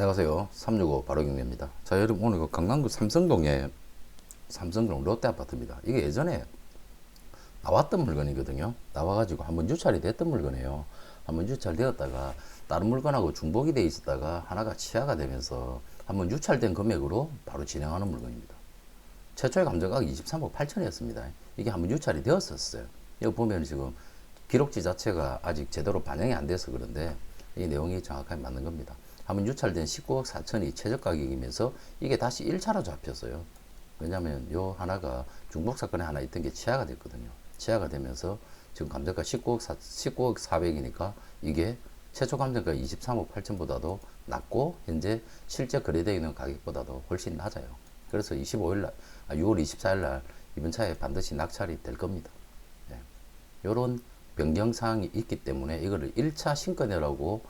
안녕하세요. 365 바로경례입니다. 자, 여러분 오늘 그 강남구 삼성동에 삼성동 롯데 아파트입니다. 이게 예전에 나왔던 물건이거든요. 나와가지고 한번 유찰이 됐던 물건이에요. 한번 유찰되었다가 다른 물건하고 중복이 돼 있었다가 하나가 치아가 되면서 한번 유찰된 금액으로 바로 진행하는 물건입니다. 최초의 감정가격이 23억 8천이었습니다. 이게 한번 유찰이 되었었어요. 여기 보면 지금 기록지 자체가 아직 제대로 반영이 안 돼서 그런데 이 내용이 정확하게 맞는 겁니다. 한번 유찰된 19억 4천이 최저 가격이면서 이게 다시 1차로 잡혔어요. 왜냐하면 요 하나가 중복 사건에 하나 있던 게 치아가 됐거든요. 치아가 되면서 지금 감정가 19억 4, 19억 4백이니까 이게 최초 감정가 23억 8천보다도 낮고 현재 실제 거래되어 있는 가격보다도 훨씬 낮아요. 그래서 25일 날, 아, 6월 24일 날 이번 차에 반드시 낙찰이 될 겁니다. 네. 요런 변경 사항이 있기 때문에 이거를 1차 신권이라고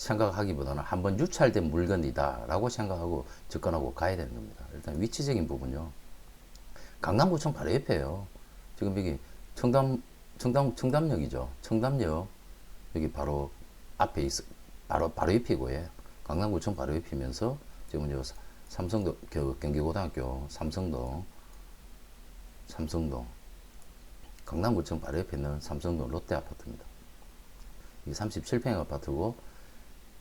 생각하기보다는 한번 유찰된 물건이다라고 생각하고 접근하고 가야 되는 겁니다. 일단 위치적인 부분요. 강남구청 바로 옆에요. 지금 여기 청담 청담 청담역이죠. 청담역 여기 바로 앞에 있 바로 바로 옆이고 예. 강남구청 바로 옆이면서 지금 요 삼성동 그 경기고등학교 삼성동 삼성동 강남구청 바로 옆에 있는 삼성동 롯데 아파트입니다. 이 37평 아파트고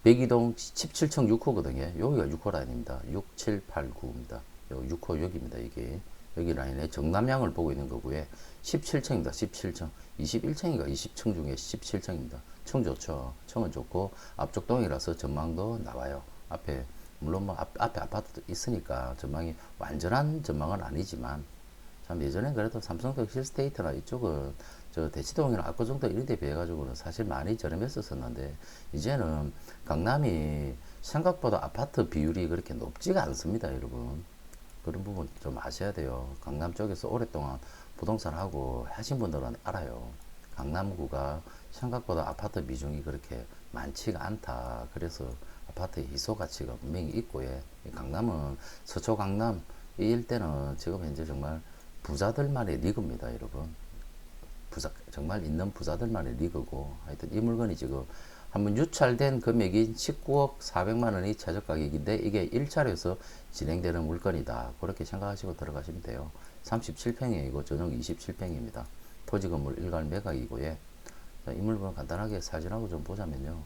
백이동 17층 6호거든요. 여기가 6호 라인입니다. 6, 7, 8, 9입니다. 요 6호 여기입니다. 이게 여기 라인에 정남향을 보고 있는 거고요. 17층입니다. 17층. 21층인가 20층 중에 17층입니다. 층 좋죠. 층은 좋고 앞쪽 동이라서 전망도 나와요. 앞에 물론 뭐 앞, 앞에 아파트도 있으니까 전망이 완전한 전망은 아니지만 참 예전엔 그래도 삼성동 힐스테이트나 이쪽은 저 대치동이나 압구정동 이런 데 비해 가지고는 사실 많이 저렴했었었는데 이제는 강남이 생각보다 아파트 비율이 그렇게 높지가 않습니다 여러분. 그런 부분 좀 아셔야 돼요. 강남 쪽에서 오랫동안 부동산 하고 하신 분들은 알아요. 강남구가 생각보다 아파트 비중이 그렇게 많지가 않다. 그래서 아파트 희소 가치가 분명히 있고 예. 이 강남은 서초 강남 이 일대는 지금 현재 정말 부자들만의 리그입니다 여러분 부자, 정말 있는 부자들만의 리그고 하여튼 이 물건이 지금 한번 유찰된 금액인 19억 400만 원이 최저 가격인데 이게 1차로에서 진행되는 물건이다. 그렇게 생각하시고 들어가시면 돼요. 37평이고 전용 27평입니다. 토지 건물 일괄 매각이고요. 자, 이 물건 간단하게 사진하고 좀 보자면요.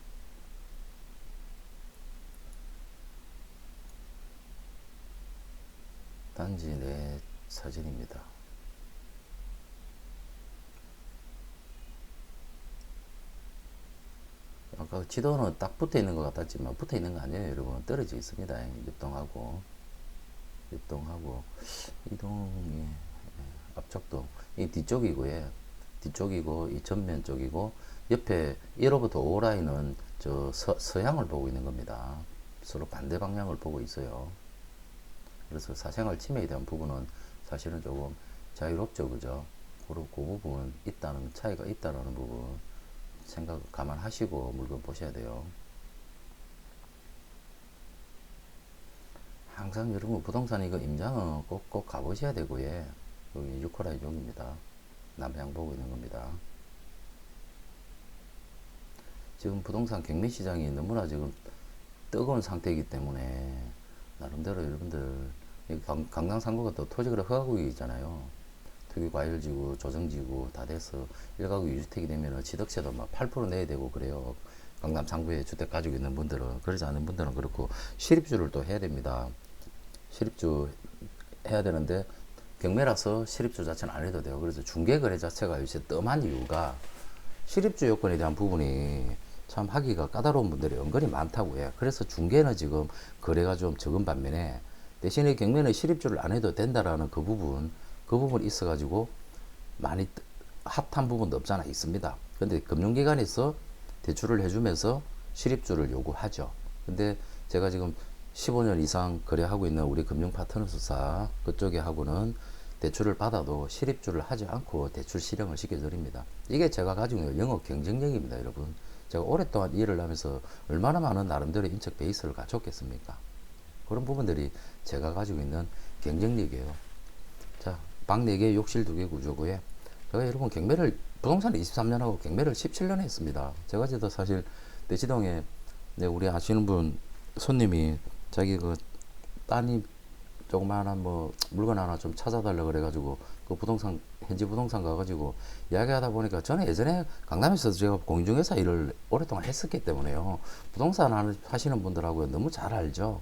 단지 내 사진입니다. 아까 지도는 딱 붙어 있는 것 같았지만 붙어 있는 거 아니에요. 여러분. 떨어져 있습니다. 입동하고. 입동하고. 이동이 예, 앞쪽동 이 뒤쪽이고요 뒤쪽이고 이 전면 쪽이고 옆에 1호부터 5 라인은 저 서, 서향을 보고 있는 겁니다. 서로 반대 방향을 보고 있어요. 그래서 사생활 침해에 대한 부분은 사실은 조금 자유롭죠. 그죠? 그리고 그 부분 있다는 차이가 있다는 부분 생각 감안하시고 물건 보셔야 돼요. 항상 여러분 부동산 이거 임장은 꼭, 꼭 가보셔야 되고요. 여기 6호라인 용입니다. 남향 보고 있는 겁니다. 지금 부동산 경매 시장이 너무나 지금 뜨거운 상태이기 때문에 나름대로 여러분들 강, 강남 상구가 또 토지거래 허가구이잖아요. 특유 과열지구, 조정지구 다 돼서 일가구 유주택이 되면 지덕세도 막 8% 내야 되고 그래요. 강남 상구에 주택 가지고 있는 분들은 그러지 않은 분들은 그렇고 실입주를 또 해야 됩니다. 실입주 해야 되는데 경매라서 실입주 자체는 안 해도 돼요. 그래서 중개거래 자체가 요새 뜸한 이유가 실입주 요건에 대한 부분이 참 하기가 까다로운 분들이 은근히 많다고 해요. 그래서 중개는 지금 거래가 좀 적은 반면에 대신에 경매는 실입주를 안 해도 된다라는 그 부분 그 부분이 있어가지고 많이 핫한 부분도 없잖아 있습니다. 근데 금융기관에서 대출을 해주면서 실입주를 요구하죠. 근데 제가 지금 15년 이상 거래하고 있는 우리 금융 파트너스사 그쪽에 하고는 대출을 받아도 실입주를 하지 않고 대출 실행을 시켜드립니다. 이게 제가 가지고 있는 영업 경쟁력입니다, 여러분. 제가 오랫동안 일을 하면서 얼마나 많은 나름대로 인적 베이스를 갖췄겠습니까? 그런 부분들이 제가 가지고 있는 경쟁력이에요. 자, 방 4개, 욕실 2개 구조고요. 제가 여러분 경매를 부동산 23년 하고 경매를 17년 했습니다. 제가 저도 사실 대치동에 네, 우리 아시는 분 손님이 자기 그 따님 조그마한 뭐 물건 하나 좀 찾아달라 그래가지고 그 부동산 현지 부동산 가가지고 이야기하다 보니까 저는 예전에 강남에서 제가 공인중개사 일을 오랫동안 했었기 때문에요 부동산 하시는 분들하고 너무 잘 알죠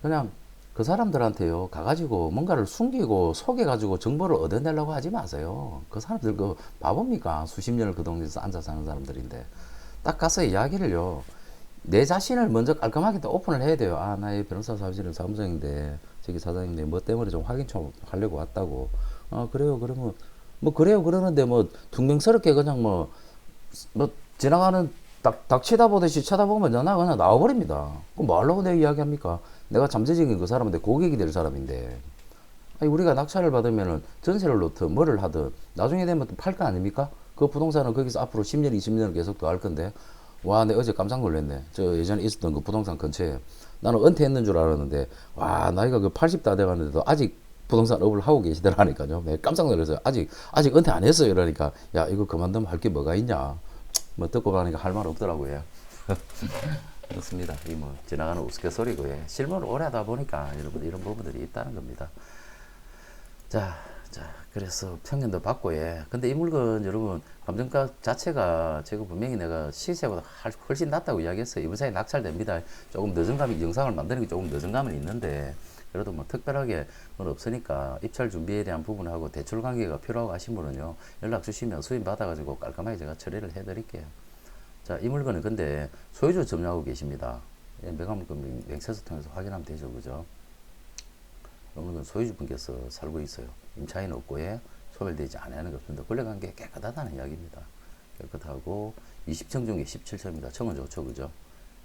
그냥 그 사람들한테요 가가지고 뭔가를 숨기고 속여가지고 정보를 얻어내려고 하지 마세요 그 사람들 그 바보입니까 수십 년을 그 동네에서 앉아 사는 사람들인데 딱 가서 이야기를요 내 자신을 먼저 깔끔하게 또 오픈을 해야 돼요. 아, 나의 변호사 사무실은 사무장인데, 저기 사장인데, 뭐 때문에 좀 확인 좀 하려고 왔다고. 아, 그래요. 그러면, 뭐, 그래요. 그러는데, 뭐, 퉁명스럽게 그냥 뭐, 뭐, 지나가는 닭, 닭 치다 보듯이 쳐다보면 나 그냥 나와버립니다. 그럼 뭐 하려고 내 이야기합니까? 내가 잠재적인 그 사람인데, 고객이 될 사람인데. 아니, 우리가 낙찰을 받으면은 전세를 놓든 뭐를 하든 나중에 되면 또 팔 거 아닙니까? 그 부동산은 거기서 앞으로 10년, 20년을 계속 더 할 건데. 와, 내 어제 깜짝 놀랐네. 저 예전에 있었던 그 부동산 근처에 나는 은퇴했는 줄 알았는데 와, 나이가 그 80 다 돼 가는데도 아직 부동산 업을 하고 계시더라니까요. 내 깜짝 놀랐어요. 아직 아직 은퇴 안 했어요. 이러니까 야, 이거 그만두면 할 게 뭐가 있냐? 뭐 듣고 보니까 할 말 없더라고요. 그렇습니다. 이 뭐 지나가는 우스갯소리고 예. 실무를 오래 하다 보니까 여러분 이런 부분들이 있다는 겁니다. 자, 자, 그래서 평년도 받고 예. 근데 이 물건 여러분 감정가 자체가 제가 분명히 내가 시세보다 할- 훨씬 낮다고 이야기했어요. 이번 사이 낙찰됩니다. 조금 늦은 감이 영상을 만드는 게 조금 늦은 감은 있는데 그래도 뭐 특별하게 건 없으니까 입찰 준비에 대한 부분하고 대출 관계가 필요하고 하신 분은요 연락 주시면 수임 받아가지고 깔끔하게 제가 처리를 해드릴게요. 자, 이 물건은 근데 소유주 점유하고 계십니다. 예, 매각물건 맹세서 통해서 확인하면 되죠, 그죠? 이 물건 소유주분께서 살고 있어요. 임차인 없고 예, 소멸되지 않는 게 없습니다. 권리관계 깨끗하다는 이야기입니다. 깨끗하고 20층 중에 17층입니다. 청은 좋죠, 그죠?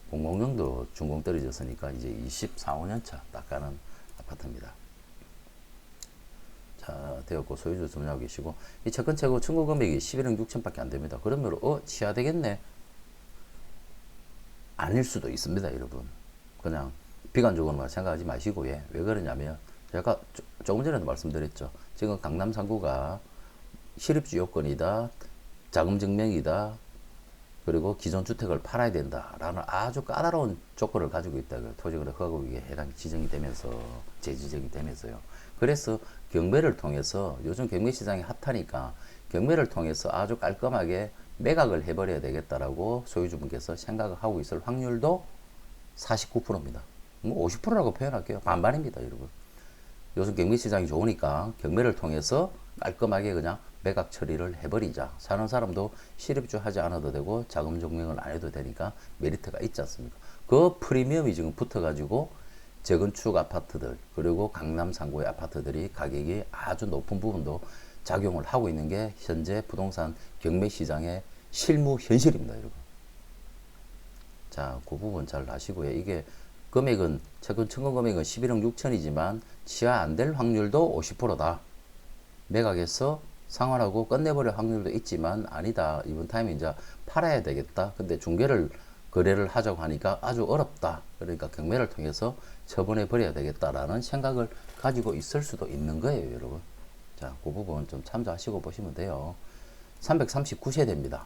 공공용도 준공 떨어졌으니까 이제 24, 5년 차 딱 가는 아파트입니다. 자, 되었고 소유주 점유하고 계시고 이 채권 최고 청구 금액이 11억 6천밖에 안 됩니다. 그러면 어 치야 되겠네. 아닐 수도 있습니다, 여러분. 그냥 비관적으로만 생각하지 마시고 예. 왜 그러냐면 제가 조, 조금 전에도 말씀드렸죠. 지금 강남 3구가 실입주 요건이다, 자금 증명이다, 그리고 기존 주택을 팔아야 된다라는 아주 까다로운 조건을 가지고 있다고요. 토지거래허가국에 해당 지정이 되면서 재지정이 되면서요. 그래서 경매를 통해서 요즘 경매 시장이 핫하니까 경매를 통해서 아주 깔끔하게 매각을 해버려야 되겠다라고 소유주분께서 생각을 하고 있을 확률도 49%입니다. 뭐 50%라고 표현할게요. 반반입니다, 여러분. 요즘 경매 시장이 좋으니까 경매를 통해서 깔끔하게 그냥 매각 처리를 해버리자. 사는 사람도 실입주 하지 않아도 되고 자금 증명을 안 해도 되니까 메리트가 있지 않습니까? 그 프리미엄이 지금 붙어가지고 재건축 아파트들 그리고 강남 상구의 아파트들이 가격이 아주 높은 부분도 작용을 하고 있는 게 현재 부동산 경매 시장의 실무 현실입니다, 여러분. 자, 그 부분 잘 아시고요. 이게 금액은 최근 청구 금액은 11억 6천이지만 취하 안 될 확률도 50%다. 매각해서 상환하고 끝내버릴 확률도 있지만 아니다. 이번 타임에 이제 팔아야 되겠다. 근데 중개를 거래를 하자고 하니까 아주 어렵다. 그러니까 경매를 통해서 처분해 버려야 되겠다라는 생각을 가지고 있을 수도 있는 거예요, 여러분. 자, 그 부분 좀 참조하시고 보시면 돼요. 339세대입니다.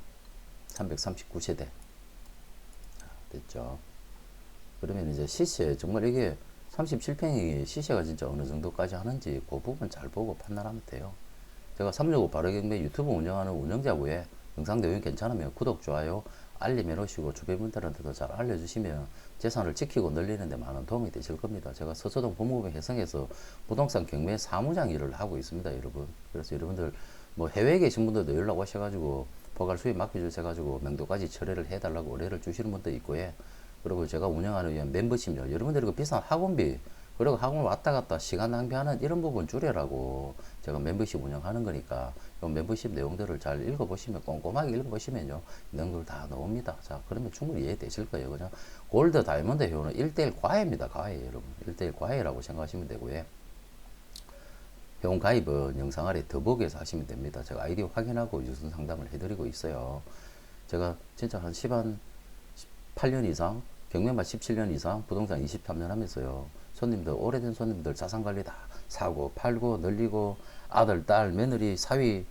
339세대. 됐죠. 그러면 이제 시세 정말 이게 37평이 시세가 진짜 어느 정도까지 하는지 그 부분 잘 보고 판단하면 돼요. 제가 365 바르경매 유튜브 운영하는 운영자고에 영상 내용이 괜찮으면 구독, 좋아요, 알림 해 놓으시고 주변 분들한테도 잘 알려주시면 재산을 지키고 늘리는 데 많은 도움이 되실 겁니다. 제가 서초동 법무부 해성에서 부동산 경매 사무장 일을 하고 있습니다, 여러분. 그래서 여러분들 뭐 해외에 계신 분들도 연락 오셔가지고 포괄 수입 맡겨주셔가지고 명도까지 처리를 해달라고 의뢰를 주시는 분도 있고 예. 그리고 제가 운영하는 이 멤버십요. 여러분들이 그 비싼 학원비 그리고 학원 왔다 갔다 시간 낭비하는 이런 부분 줄여라고 제가 멤버십 운영하는 거니까 이 멤버십 내용들을 잘 읽어보시면 꼼꼼하게 읽어보시면요 내용들 다 나옵니다. 자 그러면 충분히 이해되실 거예요. 그냥 골드 다이몬드 회원은 1대1 과외입니다. 과외 여러분 1대1 과외라고 생각하시면 되고요. 회원 가입은 영상 아래 더보기에서 하시면 됩니다. 제가 아이디 확인하고 유선 상담을 해드리고 있어요. 제가 진짜 한 10한 8년 이상, 경매만 17년 이상, 부동산 23년 하면서요. 손님들, 오래된 손님들 자산 관리 다 사고, 팔고, 늘리고, 아들, 딸, 며느리, 사위,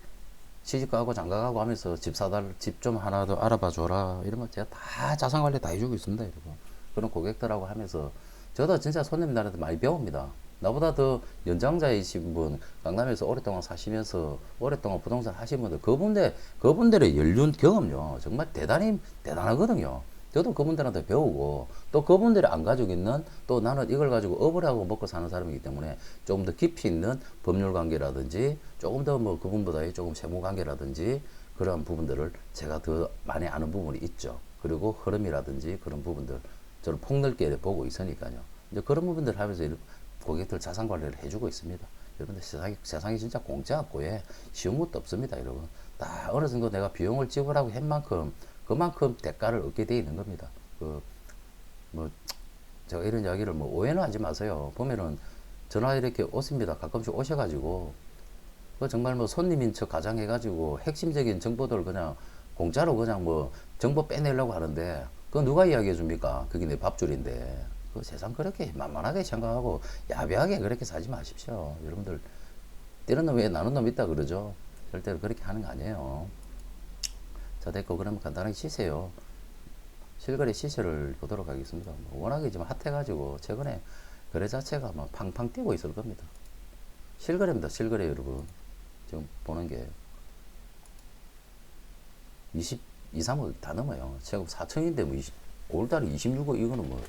시집가고 장가가고 하면서 집 사달, 집 좀 하나 더 알아봐 줘라. 이런 거 제가 다 자산 관리 다 해주고 있습니다, 여러분. 그런 고객들하고 하면서 저도 진짜 손님들한테 많이 배웁니다. 나보다 더 연장자이신 분, 강남에서 오랫동안 사시면서 오랫동안 부동산 하신 분들, 그분들, 그분들의 연륜 경험요. 정말 대단히 대단하거든요. 저도 그분들한테 배우고 또 그분들이 안 가지고 있는 또 나는 이걸 가지고 업을 하고 먹고 사는 사람이기 때문에 조금 더 깊이 있는 법률 관계라든지 조금 더 뭐 그분보다 조금 세무 관계라든지 그런 부분들을 제가 더 많이 아는 부분이 있죠. 그리고 흐름이라든지 그런 부분들 저는 폭넓게 보고 있으니까요. 이제 그런 부분들 하면서 고객들 자산 관리를 해주고 있습니다. 여러분들 세상이, 세상이 진짜 공짜 같고 예, 쉬운 것도 없습니다, 여러분. 다 어느 정도 내가 비용을 지불하고 한 만큼 그만큼 대가를 얻게 돼 있는 겁니다. 그 뭐 제가 이런 이야기를 뭐 오해는 하지 마세요. 보면은 전화 이렇게 오십니다. 가끔씩 오셔가지고 그 정말 뭐 손님인 척 가장해가지고 핵심적인 정보들 그냥 공짜로 그냥 뭐 정보 빼내려고 하는데 그거 누가 이야기해 줍니까? 그게 내 밥줄인데 그 세상 그렇게 만만하게 생각하고 야비하게 그렇게 사지 마십시오. 여러분들 때는 놈왜 나눈 놈 있다 그러죠? 절대로 그렇게 하는 거 아니에요. 자 됐고 그러면 간단하게 시세요. 실거래 시세를 보도록 하겠습니다. 뭐 워낙에 지금 핫해가지고 최근에 거래 자체가 막 팡팡 뛰고 있을 겁니다. 실거래입니다. 실거래 여러분. 지금 보는 게 20, 2, 3억 다 넘어요. 최고 4천인데 뭐 20, 5월달에 26억 이거는 뭐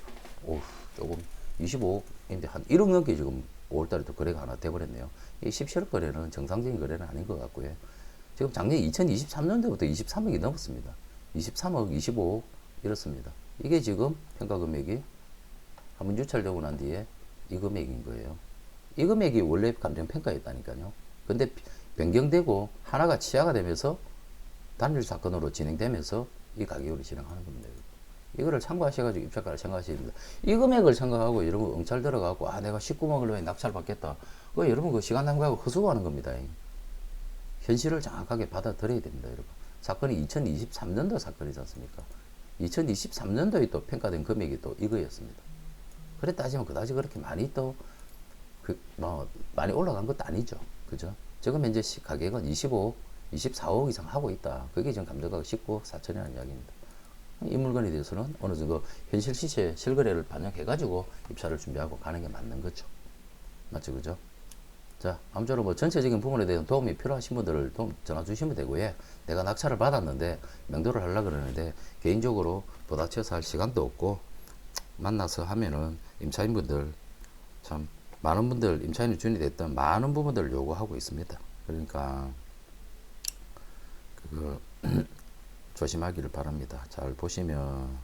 오, 조금 25억인데 한 1억 넘게 지금 5월달에 또 거래가 하나 돼버렸네요. 이 17억 거래는 정상적인 거래는 아닌 것 같고요. 지금 작년 2023년도부터 23억이 넘었습니다. 23억, 25억 이렇습니다. 이게 지금 평가 금액이 한번 유찰되고 난 뒤에 이 금액인 거예요. 이 금액이 원래 감정 평가였다니까요. 근데 변경되고 하나가 취하가 되면서 단일 사건으로 진행되면서 이 가격으로 진행하는 겁니다. 이거를 참고하셔가지고 입찰가를 생각하셔야 됩니다. 이 금액을 생각하고 여러분 응찰 들어가고 아 내가 19억을 왜 낙찰 받겠다. 그 여러분 그 시간 낭비하고 허수고하는 겁니다. 현실을 정확하게 받아들여야 됩니다, 여러분. 사건이 2023년도 사건이지 않습니까? 2023년도에 또 평가된 금액이 또 이거였습니다. 그래 따지면 그다지 그렇게 많이 또, 그, 뭐, 많이 올라간 것도 아니죠. 그죠? 지금 현재 시- 가격은 25억, 24억 이상 하고 있다. 그게 지금 감정가가 19억 4천이라는 이야기입니다. 이 물건에 대해서는 어느 정도 현실 시세, 실거래를 반영해가지고 입찰을 준비하고 가는 게 맞는 거죠. 맞죠? 그죠? 자, 아무쪼록 뭐 전체적인 부분에 대한 도움이 필요하신 분들을 도움 전화 주시면 되고요. 내가 낙찰을 받았는데 명도를 하려고 그러는데 개인적으로 부닥쳐서 할 시간도 없고 만나서 하면은 임차인분들 참 많은 분들 임차인이 준이 됐던 많은 부분들을 요구하고 있습니다. 그러니까 그거 조심하기를 바랍니다. 잘 보시면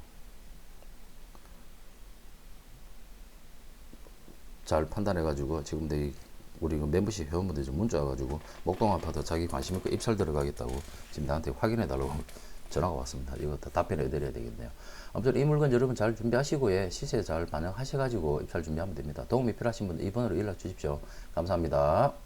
잘 판단해 가지고 지금 내 우리 그 멤버십 회원분들이 좀 문자 와가지고 목동 아파트 자기 관심 있고 입찰 들어가겠다고 지금 나한테 확인해 달라고 전화가 왔습니다. 이거 다 답변해 드려야 되겠네요. 아무튼 이 물건 여러분 잘 준비하시고 예, 시세 잘 반영하셔가지고 입찰 준비하면 됩니다. 도움이 필요하신 분들 이번으로 연락 주십시오. 감사합니다.